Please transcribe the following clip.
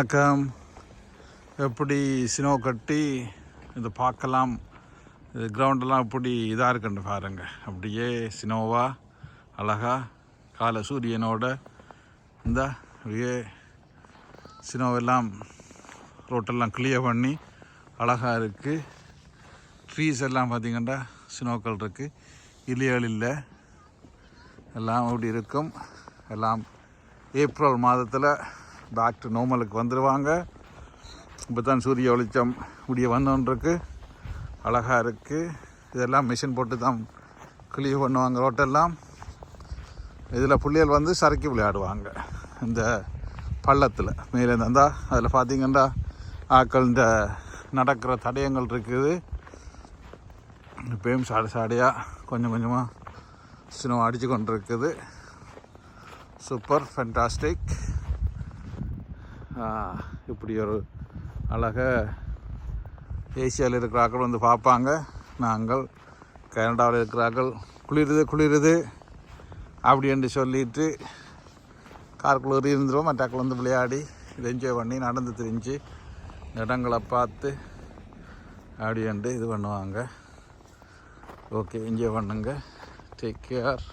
வணக்கம். எப்படி சினோ கட்டி இது பார்க்கலாம். இது கிரவுண்டெல்லாம் எப்படி இதாக இருக்குன்னு பாருங்கள் அப்படியே சினோவா அழகாக காலை சூரியனோட இந்த அப்படியே சினோவெல்லாம் ரோட்டெல்லாம் கிளியர் பண்ணி அழகாக இருக்குது ட்ரீஸ் எல்லாம் பார்த்திங்கன்னா ஸ்னோக்கள் இருக்குது இலியல் இல்லை. எல்லாம் அப்படி இருக்கும். எல்லாம் ஏப்ரல் மாதத்தில் டாக்டர் நோமலுக்கு வந்துடுவாங்க இப்போ தான் சூரிய வெளிச்சம் முடிய வந்தோன்றிருக்கு அழகாக இருக்குது இதெல்லாம் மிஷின் போட்டு தான் கிளியர் பண்ணுவாங்க ரோட்டெல்லாம். இதில் பிள்ளைகள் வந்து சறுக்கி விளையாடுவாங்க. இந்த பள்ளத்தில். மேலே இருந்தால் அதில் பார்த்தீங்கன்னா ஆக்கள் இந்த நடக்கிற தடயங்கள் இருக்குது. இப்பயும் சாடு சாடையாக கொஞ்சம் கொஞ்சமாக சினிமா அடித்து கொண்டு இருக்குது சூப்பர் ஃபென்டாஸ்டிக் இப்படி ஒரு அழக ஏசியாவில் இருக்கிறார்கள் வந்து பார்ப்பாங்க. நாங்கள் கனடாவில் இருக்கிறார்கள் குளிருது குளிருது அப்படி என்று சொல்லிட்டு காருக்குள்ள இருந்துடும் மற்றாக்கள் வந்து விளையாடி இதை என்ஜாய் பண்ணி நடந்து திரிஞ்சு இடங்களை பார்த்து அப்படின்ட்டு இது பண்ணுவாங்க. ஓகே என்ஜாய் பண்ணுங்க. Take care